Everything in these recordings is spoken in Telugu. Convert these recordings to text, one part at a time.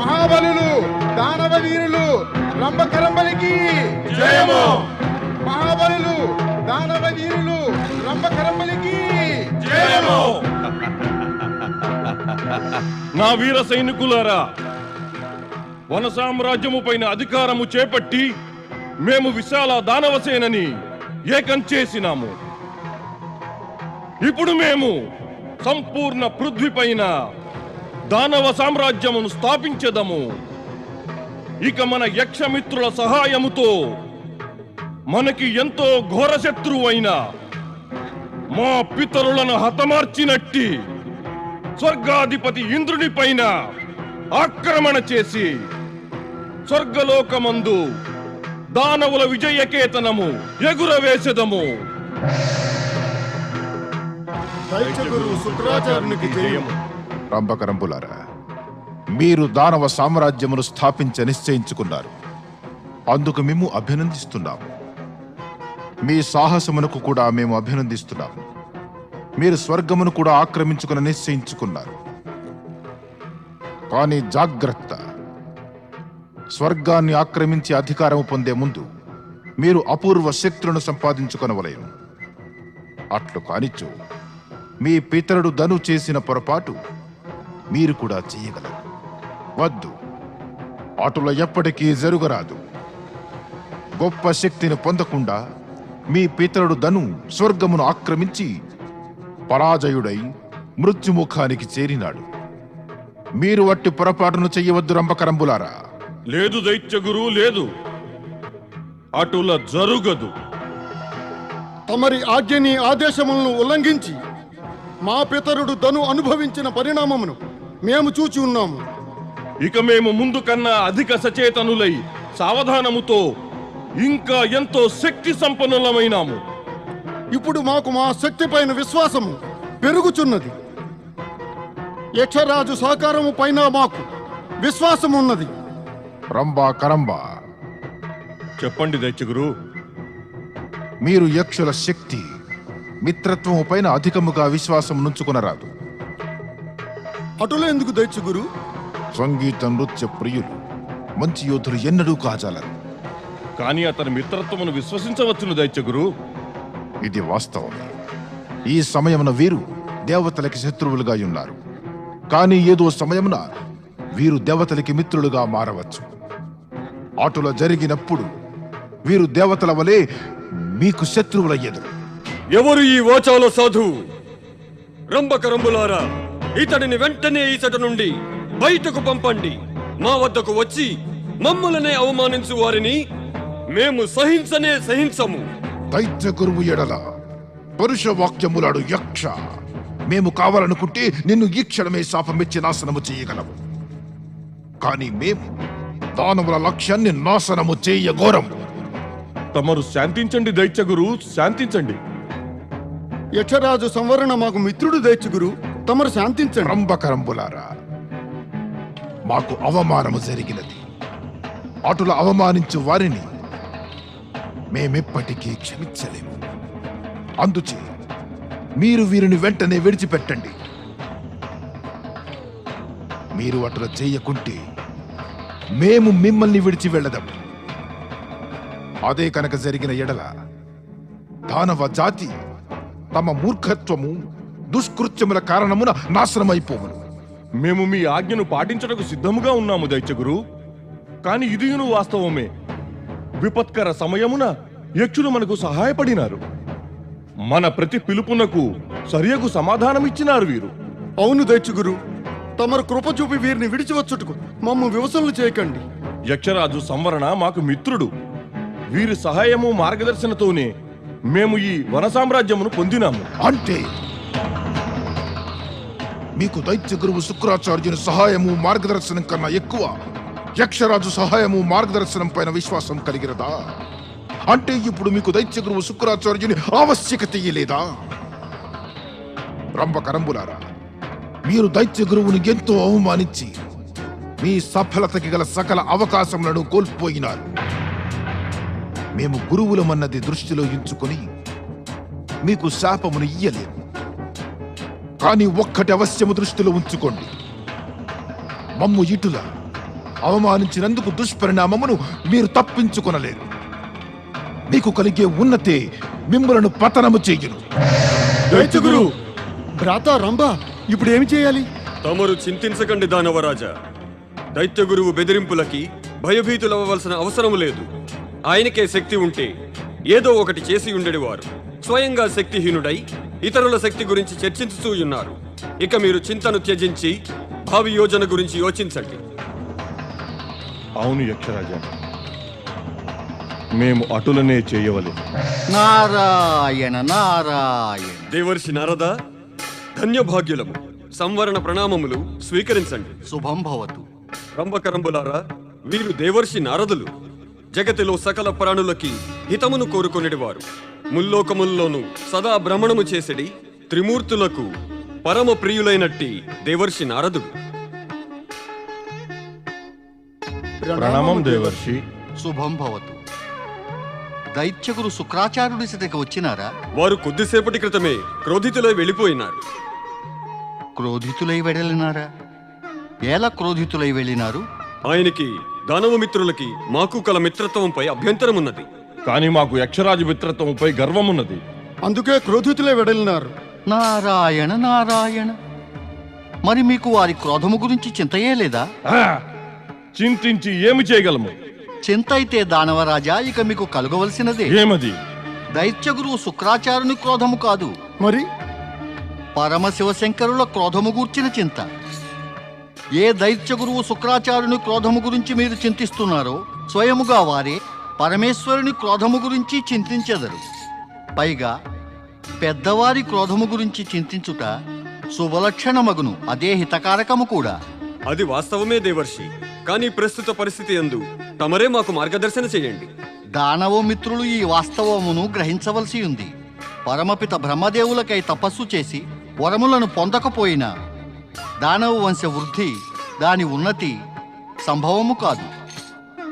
మహాబలులు దానవ వీరులు రంభకరంబలికి జయము. మహాబలులు దానవ వీరులు రంభకరంబలికి జయము. నా వీర సైనికులారా వన సామ్రాజ్యము పైన అధికారము చేపట్టి మేము విశాల దానవసేనని ఏకం చేసినాము. ఇప్పుడు మేము సంపూర్ణ పృథ్వీ పైన దానవ సామ్రాజ్యమును స్థాపించదము. ఇక మన యక్షమిత్రుల సహాయముతో మనకి ఎంతో ఘోర శత్రువైన మా పితరులను హతమార్చినట్టి స్వర్గాధిపతి ఇంద్రుని పైన ఆక్రమణ చేసి స్వర్గలోకమందు దానవుల విజయకేతనము ఎగురవేసెదము. దైత్యగురు శుక్రాచార్యునికి జయము. రంభకరంబులారా మీరు దానవ సామ్రాజ్యమును స్థాపించ నిశ్చయించుకున్నారు. అందుకు మేము అభినందిస్తున్నాము. మీ సాహసమునకు కూడా మేము అభినందిస్తున్నాము. మీరు స్వర్గమును కూడా ఆక్రమించుకుని నిశ్చయించుకున్నారు. కానీ జాగ్రత్త స్వర్గాన్ని ఆక్రమించి అధికారము పొందే ముందు మీరు అపూర్వ శక్తులను సంపాదించుకొనవలేను అట్లు కానిచ్చు మీ పితరుడు ధను చేసిన పొరపాటు మీరు కూడా చేయగలరు. వద్దు. అటుల ఎప్పటికీ జరుగరాదు. గొప్ప శక్తిని పొందకుండా మీ పితరుడు ధను స్వర్గమును ఆక్రమించి పరాజయుడై మృత్యుముఖానికి చేరినాడు. మీరు వట్టి పొరపాటును చెయ్యవద్దు రంభకరంబులారా. లేదు దైత్యగురు లేదు. అటుల జరుగదు. తమరి ఆజ్ఞని ఆదేశములను ఉల్లంఘించి మా పితరుడు ధను అనుభవించిన పరిణామమును మేము చూచి ఉన్నాము. ఇక మేము ముందు కన్నా అధిక సచేతనులై సావధానముతో ఇంకా ఎంతో శక్తి సంపన్నులమైనాము. ఇప్పుడు మాకు మా శక్తి పైన విశ్వాసము పెరుగుచున్నది. యక్షరాజు సహకారము పైన మాకు విశ్వాసం ఉన్నది. రంభా కరంబా చెప్పండి దైత్యగురు. మీరు యక్షుల శక్తి మిత్రత్వము పైన అధికముగా విశ్వాసం నుంచుకునరాదు. అటులో ఎందుకు దైత్యగురు సంగీత నృత్య ప్రియులు మంచి యోధులు ఎన్నడూ కాజాలరు. కానీ అతని మిత్రత్వమును విశ్వసించవచ్చును దైత్యగురు ఇది వాస్తవమే. ఈ సమయమున వీరు దేవతలకి శత్రువులుగా ఉన్నారు. కానీ ఏదో సమయమున వీరు దేవతలకి మిత్రులుగా మారవచ్చు. అటుల జరిగినప్పుడు వీరు దేవతల వలె మీకు శత్రువులయ్యెదరు ఎవరు ఈ ఓచాల సాధువు? రంబకరంబులారా ఇతడిని వెంటనే ఈసట నుండి బయటకు పంపండి. మా వద్దకు వచ్చి మమ్మల్నే అవమానించు వారిని మేము సహించనే సహించము. దైత్య గురువు ఎడల పరుష వాక్యములాడు యక్ష. మేము కావాలనుకుంటే నిన్ను ఈ క్షణమే శాపమిచ్చి నాశనము చేయగలము. కానీ మేము దానవుల లక్ష్యాన్ని నాశనము చేయగోరం. తమరు శాంతించండి దైత్యగురు శాంతించండి. యక్షరాజు సంవరణ మాకు మిత్రుడు దైత్యగురు. తమరు శాంతించండి. రంభకరంబులారా మాకు అవమానము జరిగినది. అటుల అవమానించు వారిని మేమెప్పటికీ క్షమించలేము. అందుచే మీరు వీరిని వెంటనే విడిచిపెట్టండి. మీరు అటుల చేయకుంటే మేము మిమ్మల్ని విడిచి వెళ్ళదాం. అదే కనుక జరిగిన ఎడల దానవ జాతి తమ మూర్ఖత్వము దుష్కృత్యముల కారణమున నాశనమైపోవును. మేము మీ ఆజ్ఞను పాటించటకు సిద్ధముగా ఉన్నాము దైత్యగురు. కాని ఇదియును వాస్తవమే. విపత్కర సమయమున యక్షులు మనకు సహాయపడినారు. మన ప్రతి పిలుపునకు సరియగు సమాధానమిచ్చినారు వీరు. అవును దైత్యగురు. తమరు కృప చూపి వీరిని విడిచివచ్చుటకు మమ్ము వివసనలు చేయకండి. యక్షరాజు సంవరణ మాకు మిత్రుడు. వీరి సహాయము మార్గదర్శనతోనే మేము ఈ వన సామ్రాజ్యమును పొందినాము. అంటే మీకు దైత్య గురువు శుక్రాచార్యుని సహాయము మార్గదర్శనం కన్నా ఎక్కువ. యక్షరాజు సహాయము మార్గదర్శనం పైన విశ్వాసం కలిగినదా? అంటే ఇప్పుడు మీకు దైత్య గురువు శుక్రాచార్యుని ఆవశ్యకత లేదా రంభకరంబులారా మీరు దైత్య గురువుని ఎంతో అవమానించి మీ సఫలతకి గల సకల అవకాశములను కోల్పోయినారు. మేము గురువులమన్నది దృష్టిలో ఉంచుకొని మీకు శాపమును ఇయ్యలేము. కానీ ఒక్కటి అవశ్యము దృష్టిలో ఉంచుకోండి. మమ్ము ఇటుల అవమానించినందుకు దుష్పరిణామమును మీరు తప్పించుకొనలేరు. మీకు కలిగే ఉన్నతే మిమ్మలను పతనము చెయ్యును దైత్యగురు! భ్రాత రంభ ఇప్పుడు ఏమి చేయాలి? తమరు చింతించకండి దానవరాజా. దైత్య గురువు బెదిరింపులకి భయభీతులవ్వవలసిన అవసరం లేదు. ఆయనకే శక్తి ఉంటే ఏదో ఒకటి చేసి ఉండేవారు. స్వయంగా శక్తిహీనుడై ఇతరుల శక్తి గురించి చర్చించుతూ ఉన్నారు. ఇక మీరు చింతను త్యజించి భావి యోజన గురించి యోచించండి. అవును యక్షరాజా. మేము అటులనే చేయవలె. నారాయణ నారాయణ. దేవర్షి నారద ధన్యభాగ్యులము. సంవరణ ప్రణామములు స్వీకరించండి. శుభం భవతు. రంభకరంబులారా వీరు దేవర్షి నారదులు. జగతిలో సకల ప్రాణులకి హితమును కోరుకొనిడివారు. ముల్లోకముల్లోనూ సదా భ్రమణము చేసడి త్రిమూర్తులకు పరమ ప్రియులైనట్టి దేవర్షి నారదుడు. ప్రణామం దేవర్షి. శుభం భవతు. దైత్యగురు శుక్రాచార్యుడి సిటకి వచ్చినారా? వారు కొద్దిసేపటి క్రితమే క్రోధితులై వెళ్ళిపోయినారు. క్రోధితులై వెడలినారా ఎలా క్రోధితులై వెళ్ళినారు? ఆయనకి దానవ మిత్రులకి మాకు కల మిత్రత్వంపై అభ్యంతరం ఉన్నది కానీ మాకు యక్షరాజు మిత్రత్వంపై గర్వమున్నది. అందుకే క్రోధితులే వెడలినారు. నారాయణ నారాయణ. మరి మీకు వారి క్రోధము గురించి చింతయే లేదా? ఆ! చింతించి ఏమి చేయగలము? చింత అయితే దానవరాజా ఇక మీకు కలగవలసినదే. ఏమది? దైత్యగురు శుక్రాచార్యుని క్రోధము కాదు. మరి? పరమశివశంకరుల క్రోధము గూర్చిన చింత. ఏ దైత్య గురువు శుక్రాచార్యుని క్రోధము గురించి మీరు చింతిస్తున్నారో స్వయముగా వారే పరమేశ్వరుని క్రోధము గురించి చింతించెదరు. పైగా పెద్దవారి క్రోధము గురించి చింతించుట శుభలక్షణమగును అదే హితకారకము కూడా. అది వాస్తవమే దేవర్షి కానీ ప్రస్తుత పరిస్థితి ఎందు తమరే మాకు మార్గదర్శన చేయండి. దానవ మిత్రులు ఈ వాస్తవమును గ్రహించవలసి ఉంది. పరమపిత బ్రహ్మదేవులకై తపస్సు చేసి వరములను పొందకపోయినా దానవ వంశ వృద్ధి దాని ఉన్నతి సంభవము కాదు.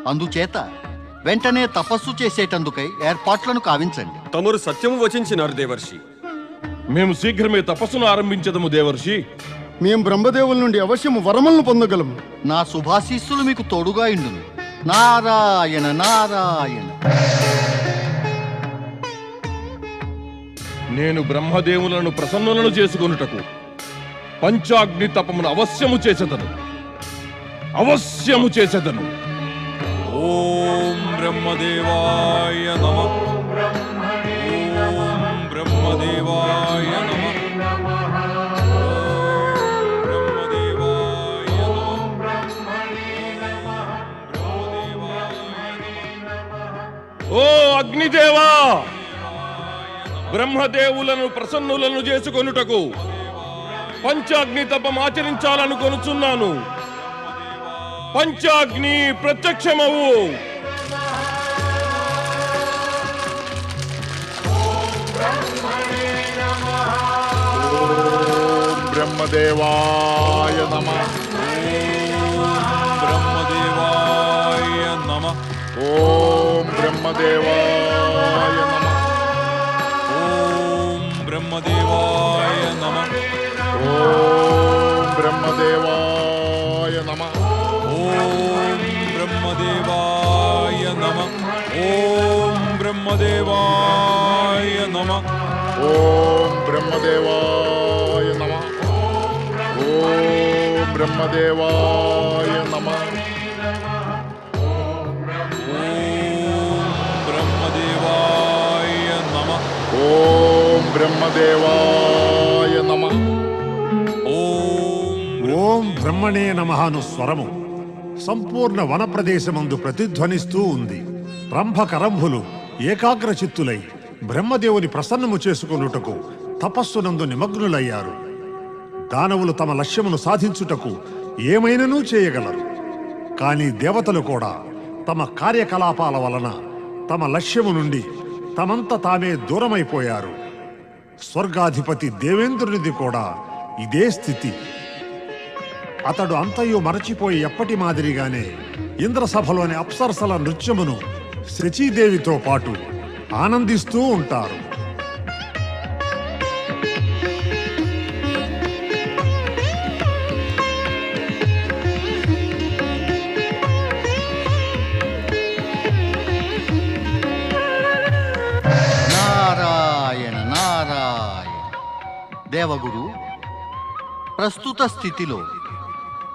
అందుచేత వెంటనే తపస్సు చేసేటందుకై ఏర్పాట్లను కావించండి. తమరు సత్యము వచించినారు దేవర్షి. మేము శీఘ్రమే తపస్సును ఆరంభించదము దేవర్షి. మేం బ్రహ్మదేవుల నుండి అవశ్యము వరములను పొందగలము. నా శుభాశీస్సులు మీకు తోడుగా ఇండును. నారాయణ నారాయణ. నేను బ్రహ్మదేవులను ప్రసన్నులను చేసుకొనుటకు పంచాగ్ని తపమును అవశ్యము చేసేదను. అవశ్యము చేసేదను. ఓం బ్రహ్మదేవాయ నమ బ్రహ్మదేవాయ నమ ఓ అగ్నిదేవా బ్రహ్మదేవులను ప్రసన్నులను చేసుకొనుటకు పంచాగ్ని తపం ఆచరించాలనుకొనుచున్నాను. పంచాగ్ని ప్రత్యక్షమవు. బ్రహ్మదేవాయ నమ బ్రహ్మదేవాయ నమ ఓం బ్రహ్మదేవాయ నమ ఓం బ్రహ్మదేవాయ నమ ఓం బ్రహ్మదేవాయ నమ ఓం బ్రహ్మదేవాయ నమ ఓం బ్రహ్మదేవాయ నమ ఓం బ్రహ్మదేవాయ బ్రహ్మదేవాయ నమ. బ్రహ్మదేవాయ నమ. ఓం బ్రహ్మదేవాయ నమ. ఓం ఓం బ్రహ్మణే నమఃను స్వరము. సంపూర్ణ వన ప్రదేశమందు ప్రతిధ్వనిస్తూ ఉంది. రంభకరంభులు ఏకాగ్ర చిత్తులై బ్రహ్మదేవుని ప్రసన్నము చేసుకొనుటకు తపస్సునందు నిమగ్నులయ్యారు. దానవులు తమ లక్ష్యమును సాధించుటకు ఏమైనను చేయగలరు. కానీ దేవతలు కూడా తమ కార్యకలాపాల వలన తమ లక్ష్యము నుండి తమంత తామే దూరమైపోయారు. స్వర్గాధిపతి దేవేంద్రునిది కూడా ఇదే స్థితి. అతడు అంతయు మరచిపోయి ఎప్పటి మాదిరిగానే ఇంద్రసభలోని అప్సరసల నృత్యమును శచీదేవితో పాటు ఆనందిస్తూ ఉంటారు. దేవగురు ప్రస్తుత స్థితిలో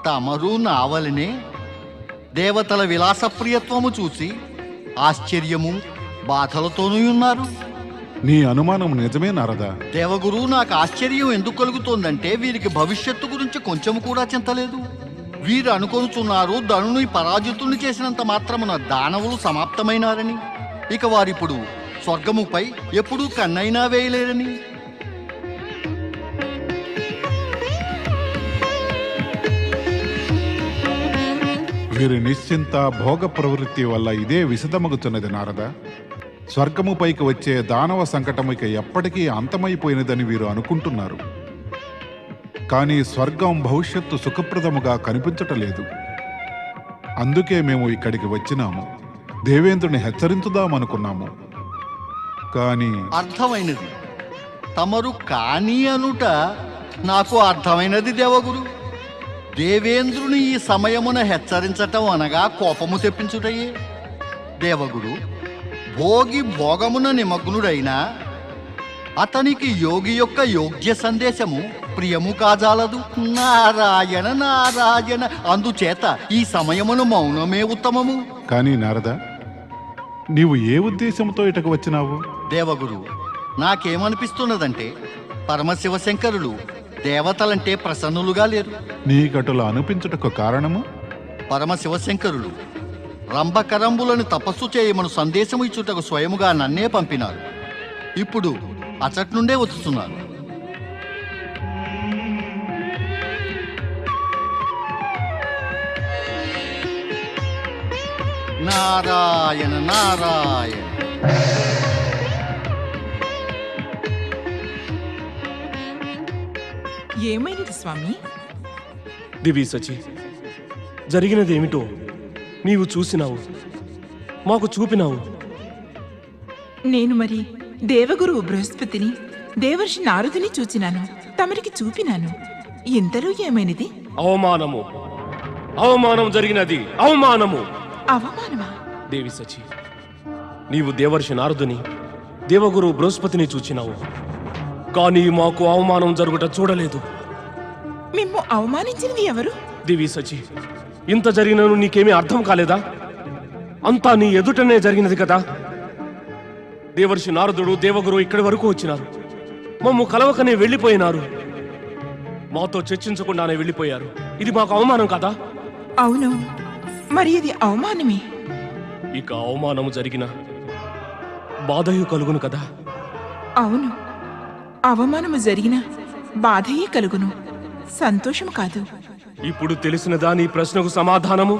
తమరు నావలనే దేవతల విలాసప్రియత్వము చూసి ఆశ్చర్యము బాధలతోనూ ఉన్నారు నీ అనుమానం నిజమే నారదా. దేవగురు నాకు ఆశ్చర్యం ఎందుకు కలుగుతోందంటే వీరికి భవిష్యత్తు గురించి కొంచెం కూడా చింతలేదు వీరు అనుకొనుచున్నారు ధనుని పరాజితుల్ని చేసినంత మాత్రమున దానవులు సమాప్తమైనారని. ఇక వారిప్పుడు స్వర్గముపై ఎప్పుడూ కన్నైనా వేయలేరని. వీరి నిశ్చింత భోగ ప్రవృత్తి వల్ల ఇదే విశదమగుతున్నది నారద. స్వర్గము పైకి వచ్చే దానవ సంకటం ఇక ఎప్పటికీ అంతమైపోయినదని వీరు అనుకుంటున్నారు. కానీ స్వర్గం భవిష్యత్తు సుఖప్రదముగా కనిపించటలేదు. అందుకే మేము ఇక్కడికి వచ్చినాము. దేవేంద్రుని హెచ్చరించుదామనుకున్నాము. కానీ అర్థమైనది. తమరు కాని అనుట నాకు అర్థమైనది దేవగురు. దేవేంద్రుని ఈ సమయమున హెచ్చరించటం అనగా కోపము తెప్పించుటయే. దేవగురు భోగి భోగమున నిమగ్నుడైనా అతనికి యోగి యొక్క యోగ్య సందేశము ప్రియము కాజాలదు. నారాయణ నారాయణ అందుచేత ఈ సమయమున మౌనమే ఉత్తమము. కానీ నారద నీవు ఏ ఉద్దేశంతో ఇటకు వచ్చినావు? దేవగురు నాకేమనిపిస్తున్నదంటే పరమశివశంకరులు దేవతలంటే ప్రసన్నులుగా లేరు. నీకటుల అనిపించుటకు కారణము? పరమశివశంకరులు రంభకరంబులను తపస్సు చేయమను సందేశము ఇచ్చుటకు స్వయముగా నన్నే పంపినారు. ఇప్పుడు అచట్ నుండే వచ్చుతున్నారు నారాయణ నారాయణ. ఏమైనది స్వామి? దివి సచి జరిగినదేమిటో నీవు చూసినావు మాకు చూపినావు. నేను మరి దేవగురువు బృహస్పతిని దేవర్షి నారదుని చూచినాను తమరికి చూపినాను. ఇంతలో ఏమైనది? అవమానము. అవమానం జరిగినది అవమానము. అవమానమా? దేవి సచి నీవు దేవర్షి నారదుని దేవగురు బృహస్పతిని చూచినావు. కానీ మాకు అవమానం జరుగుట చూడలేదు. మిమ్ము అవమానించినది ఎవరు? దివి సచి ఇంత జరిగినను నీకేమీ అర్థం కాలేదా? అంతా నీ ఎదుటనే జరిగినది కదా? దేవర్షి నారదుడు దేవగురు ఇక్కడి వరకు వచ్చినారు. మమ్ము కలవకనే వెళ్ళిపోయినారు. మాతో చర్చించకుండానే వెళ్ళిపోయారు. ఇది మాకు అవమానం కదా? అవును. మరి ఇది అవమానమే. ఇక అవమానము జరిగిన బాధయు కలుగును కదా? అవును. అవమానము జరిగిన బాధయే కలుగును. సంతోషం కాదు. ఇప్పుడు తెలిసినదా నీ ప్రశ్నకు సమాధానము?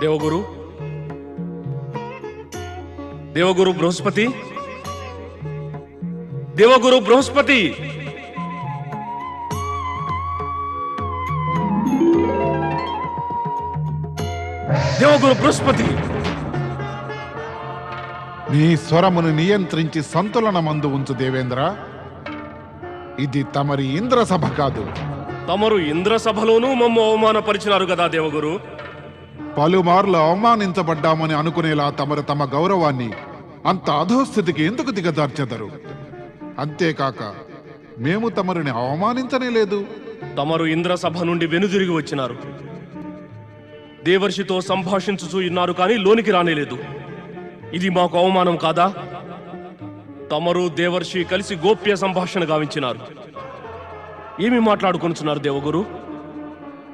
దేవగురు? దేవగురు బృహస్పతి? దేవగురు బృహస్పతి. దేవగురు బృహస్పతి. నీ స్వరమును నియంత్రించి సంతులనమందు ఉంచు దేవేంద్ర. ఇది తమరి ఇంద్ర సభ కాదు. తమరు ఇంద్ర సభలోనూ మమ్ము అవమానపరిచినారు కదా దేవగురు. పలుమార్లు అవమానించబడ్డామని అనుకునేలా తమరు తమ గౌరవాన్ని అంత అధోస్థితికి ఎందుకు దిగజార్చెదరు? అంతేకాక మేము తమరిని అవమానించనే లేదు. తమరు ఇంద్ర సభ నుండి వెనుదిరిగి వచ్చినారు. దేవర్షితో సంభాషించుచూ ఉన్నారు కానీ లోనికి రానేలేదు. ఇది మాకు అవమానం కాదా? తమరు దేవర్షి కలిసి గోప్య సంభాషణ గావించినారు. ఏమి మాట్లాడుకొనుచున్నారు దేవగురు?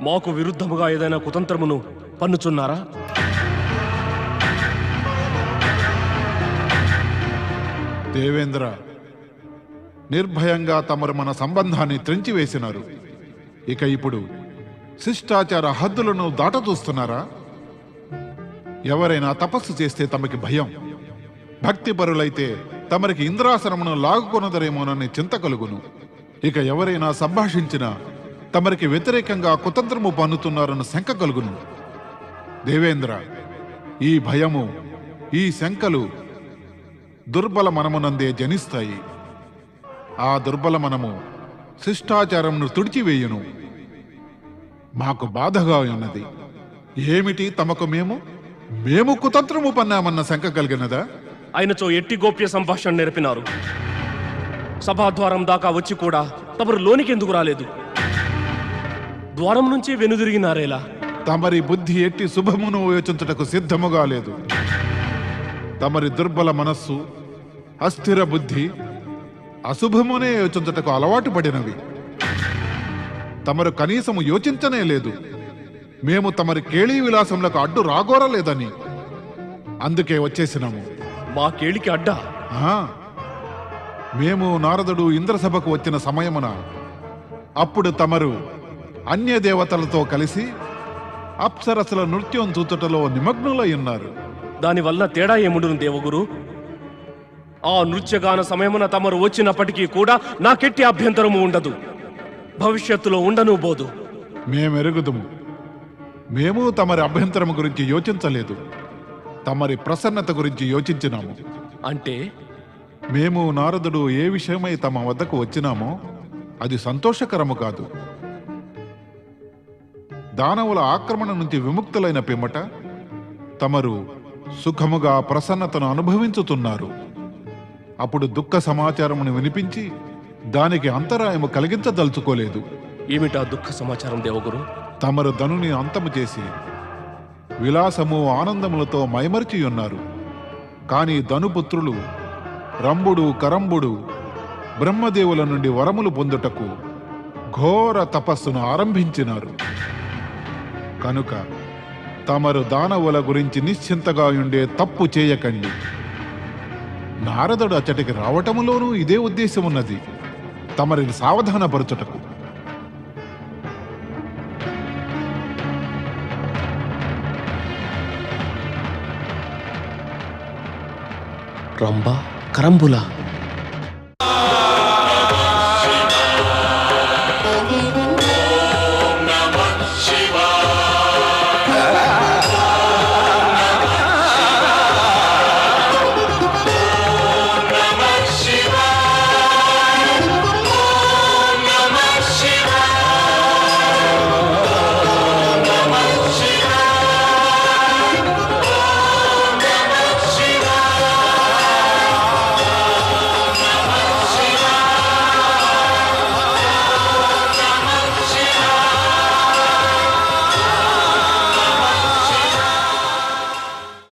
మాకు విరుద్ధముగా ఏదైనా కుతంత్రమును పన్నుచున్నారా? దేవేంద్ర నిర్భయంగా తమరు మన సంబంధాన్ని త్రెంచివేసినారు. ఇక ఇప్పుడు శిష్టాచార హద్దులను దాటదూస్తున్నారా? ఎవరైనా తపస్సు చేస్తే తమకి భయం. భక్తిపరులైతే తమరికి ఇంద్రాసనమును లాగుకొనదరేమోనని చింత కలుగును. ఇక ఎవరైనా సంభాషించినా తమరికి వ్యతిరేకంగా కుతంత్రము పన్నుతున్నారని శంక కలుగును. దేవేంద్ర ఈ భయము ఈ శంకలు దుర్బల మనమునందే జనిస్తాయి. ఆ దుర్బల మనము శిష్టాచారంను తుడిచివేయును. మాకు బాధగా ఉన్నది. ఏమిటి తమకు మేము? మేము కుతంత్రము పన్నామన్న శంక కలిగినదా? ఆయనతో ఎట్టి గోప్య సంభాషణ నేర్పినారు. సభాద్వారం దాకా వచ్చి కూడా తమరు లోనికి ఎందుకు రాలేదు? ద్వారం నుంచి వెనుదిరిగినారేలా? తమరి బుద్ధి ఎట్టి శుభమును యోచించుటకు సిద్ధముగా లేదు. తమరి దుర్బల మనస్సు అస్థిర బుద్ధి అశుభమునే యోచించుటకు అలవాటు పడినవి. తమరు కనీసము యోచించనే లేదు. మేము తమరి కేళీ విలాసములకు అడ్డు రాగోరలేదని. అందుకే వచ్చేసినాము. మా కేళికి అడ్డా? మేము నారదుడు ఇంద్రసభకు వచ్చిన సమయమున అప్పుడు తమరు అన్య దేవతలతో కలిసి అప్సరసల నృత్యం చూచుటలో నిమగ్నులై ఉన్నారు. దానివల్ల తేడా ఏముండును దేవగురు? ఆ నృత్యగాన సమయమున తమరు వచ్చినప్పటికీ కూడా నాకెట్టి అభ్యంతరము ఉండదు. భవిష్యత్తులో ఉండను బోదు. మేమెరుగుదుము. మేము తమరి అభ్యంతరము గురించి యోచించలేదు. తమరి ప్రసన్నత గురించి యోచించినాము. అంటే? మేము నారదుడు ఏ విషయమై తమ వద్దకు వచ్చినామో అది సంతోషకరము కాదు. దానవుల ఆక్రమణ నుంచి విముక్తులైన పిమ్మట తమరు సుఖముగా ప్రసన్నతను అనుభవించుతున్నారు. అప్పుడు దుఃఖ సమాచారమును వినిపించి దానికి అంతరాయము కలిగించదలుచుకోలేదు. ఏమిటా దుఃఖ సమాచారం దేవగురు? తమరు ధనుని అంతము చేసి విలాసము ఆనందములతో మైమరిచి ఉన్నారు కాని ధనుపుత్రులు రంభుడు కరంబుడు బ్రహ్మదేవుల నుండి వరములు పొందుటకు ఘోర తపస్సును ఆరంభించినారు. కనుక తమరు దానవుల గురించి నిశ్చింతగా ఉండే తప్పు చేయకండి. నారదుడు అతడికి రావటములోనూ ఇదే ఉద్దేశమున్నది. తమరిని సావధానపరచుటకు. రంబా కరంబుల.